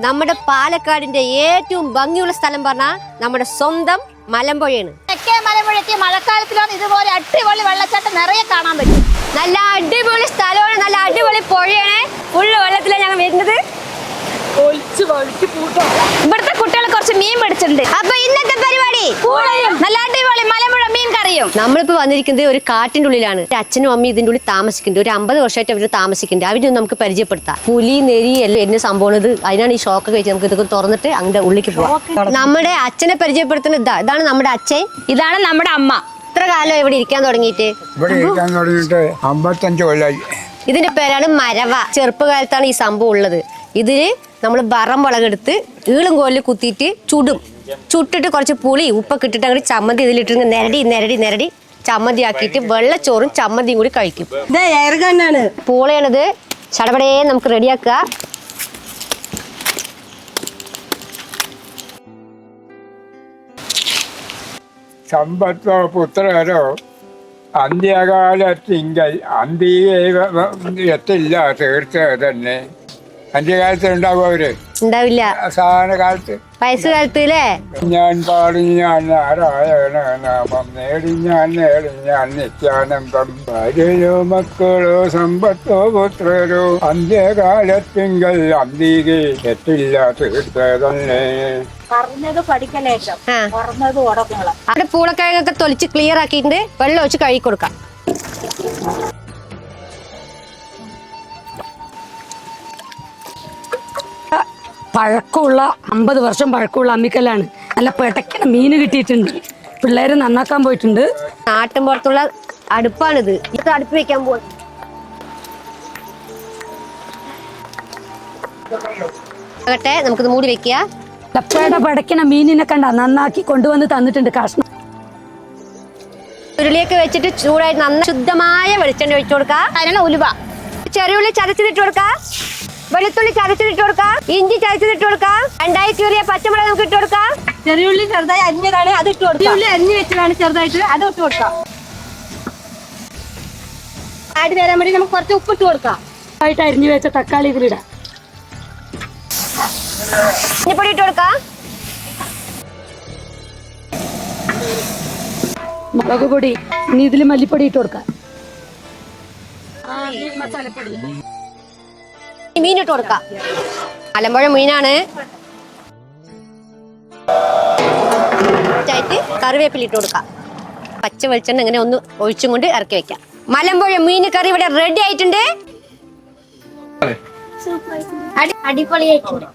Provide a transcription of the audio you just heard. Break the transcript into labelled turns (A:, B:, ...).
A: നമ്മുടെ പാലക്കാടിന്റെ ഏറ്റവും ഭംഗിയുള്ള സ്ഥലം പറഞ്ഞാൽ നമ്മുടെ സ്വന്തം മലമ്പുഴയാണ്.
B: തെക്കേ മലമ്പുഴയ്ക്ക് മഴക്കാലത്തിലാണ് ഇതുപോലെ അടിപൊളി വെള്ളച്ചാട്ടം നിറയെ കാണാൻ പറ്റും.
A: നല്ല അടിപൊളി സ്ഥലമാണ് നല്ല അടിപൊളി പുഴയാണ്. ഫുള്ള് വെള്ളത്തിലാണ് ഞങ്ങൾ വരുന്നത്.
B: ഇവിടുത്തെ കുട്ടികൾ കുറച്ച് മീൻ പിടിച്ചിട്ടുണ്ട്
A: അപ്പൊ ഇന്നത്തെ പരിപാടി
B: നല്ല അടിപൊളി മലമ്പുഴ
A: നമ്മളിപ്പോ വന്നിരിക്കുന്നത് ഒരു കാട്ടിന്റെ ഉള്ളിലാണ്. ഒരു അച്ഛനും അമ്മയും ഇതിന്റെ ഉള്ളിൽ താമസിക്കുന്നുണ്ട്. ഒരു അമ്പത് വർഷമായിട്ട് അവർ താമസിക്കുന്നുണ്ട്. അവരെ നമുക്ക് പരിചയപ്പെടുത്താം. പുലി നെരി എല്ലാം എന്നെ സംഭവം അതിനാണ് ഈ ഷോക്ക് കഴിച്ച് നമുക്ക് ഇതൊക്കെ തുറന്നിട്ട് അങ്ങോട്ട് ഉള്ളിലേക്ക് പോവാം. നമ്മുടെ അച്ഛനെ പരിചയപ്പെടുത്തുന്ന ഇതാ ഇതാണ് നമ്മുടെ അച്ഛൻ.
B: ഇതാണ് നമ്മുടെ അമ്മ.
A: എത്ര കാലം ഇവിടെ ഇരിക്കാൻ തുടങ്ങിയിട്ട്?
C: ഇവിടെ ഇരിക്കാൻ തുടങ്ങിയിട്ട് അമ്പത്തഞ്ച് കൊല്ലായി.
A: ഇതിന്റെ പേരാണ് മരവ. ചെറുപ്പകാലത്താണ് ഈ സംഭവം ഉള്ളത്. ഇതിൽ നമ്മൾ ബറം വളകെടുത്ത് ഈളും കോലിൽ കുത്തിയിട്ട് ചുടും. ചുട്ടിട്ട് കുറച്ച് പുളി ഉപ്പൊക്കെ ഇട്ടിട്ട് അങ്ങനെ ചമ്മന്തി ഇതിലിട്ട് നിരടി നിരടി നിരടി ചമ്മന്തി ആക്കിയിട്ട് വെള്ളച്ചോറും ചമ്മന്തിയും കൂടി കഴിക്കും. പൂളയാണിത്. ചടപടേ നമുക്ക് റെഡിയാക്കുക
C: സമ്പത്തോ പുത്രരോ അന്ത്യകാലത്തിങ്കൽ അന്തിയെ എത്തില്ല തീർച്ച തന്നെ അന്ത്യകാലത്ത് ഉണ്ടാവും അവർ?
A: ഉണ്ടാവില്ല.
C: സാധാരണ കാലത്ത്.
A: വയസ്സുകാലത്ത് അല്ലേ
C: ഞാൻ പാടി ഞാൻ നാരായണ നാമം നേടി ഞാൻ നേടി ഞാൻ നിത്യാനന്ദം ഭാര്യയോ മക്കളോ സമ്പത്തോ പുത്രരോ അന്ത്യകാലത്തിങ്കൽ അന്തികെ എത്തില്ല തീർത്തതന്നെ
B: പറഞ്ഞത് പഠിക്കലേറ്റം പറഞ്ഞത് ഉടക്കുള്ള
A: അവിടെ പൂളക്കിഴങ്ങൊക്കെ തൊലിച്ച് ക്ലിയർ ആക്കിയിട്ട് വെള്ളം ഒഴിച്ച് കഴുകി കൊടുക്കാം.
D: പഴക്കമുള്ള അമ്പത് വർഷം പഴക്കമുള്ള അമ്മിക്കല്ലാണ്. നല്ല പെട്ടക്കിന് മീൻ കിട്ടിയിട്ടുണ്ട്. പിള്ളേര് നന്നാക്കാൻ പോയിട്ടുണ്ട്.
A: നാട്ടിൻ പുറത്തുള്ള അടുപ്പാണിത്. ഇത് അടുപ്പ് വെക്കാൻ പോകും ആകട്ടെ നമുക്കിത് മൂടി വെക്കുക
D: ലപ്പയുടെ പടക്കണ മീനിനെ കണ്ട നന്നാക്കി കൊണ്ടുവന്ന് തന്നിട്ടുണ്ട് കഷ്ണം.
A: ഉരുളിയൊക്കെ വെച്ചിട്ട് ചൂടായിട്ട് നന്ന ശുദ്ധമായ വെളിച്ചെണ്ണ ഒഴിച്ചു കൊടുക്കുക
B: ഉലുവ.
A: ചെറിയുള്ളി ചതച്ചിട്ട് കൊടുക്കുക വെളുത്തുള്ളി ചതച്ചിട്ട് കൊടുക്കാം. ഇഞ്ചി ചതച്ചിട്ട് കൊടുക്കാം. രണ്ടായി കീറിയ പച്ചമുളക് നമുക്ക് ഇട്ട് കൊടുക്കാം.
D: ചെറിയുള്ളി ചെറുതായി അരിഞ്ഞതാണ് അത് ഇട്ട് കൊടുക്കാം. ഉള്ളി അരിഞ്ഞു വെച്ചതാണ് ചെറുതായിട്ട് അത് ഇട്ട് കൊടുക്കാം.
B: ആടി വരാൻ വേണ്ടി നമുക്ക് കുറച്ച് ഉപ്പിട്ട് കൊടുക്കാം.
D: ആയിട്ട് അരിഞ്ഞു വെച്ച തക്കാളി ഇതിലിടാം
A: മഞ്ഞപ്പൊടി ഇട്ട് കൊടുക്കാം.
D: മുളക് പൊടി ഇനി ഇതിൽ മല്ലിപ്പൊടി ഇട്ട് കൊടുക്കാം.
A: മീൻ ഇട്ട് കൊടുക്കാം. മലമ്പുഴ മീനാണ്. കറിവേപ്പില ഇട്ട് കൊടുക്കാം. പച്ച വെളിച്ചെണ്ണ ഇങ്ങനെ ഒന്ന് ഒഴിച്ചും കൊണ്ട് ഇറക്കി വെക്കാം. മലമ്പുഴ മീൻ കറി ഇവിടെ റെഡി ആയിട്ടുണ്ട്?
B: അടിപൊളിയായിട്ടുണ്ട്.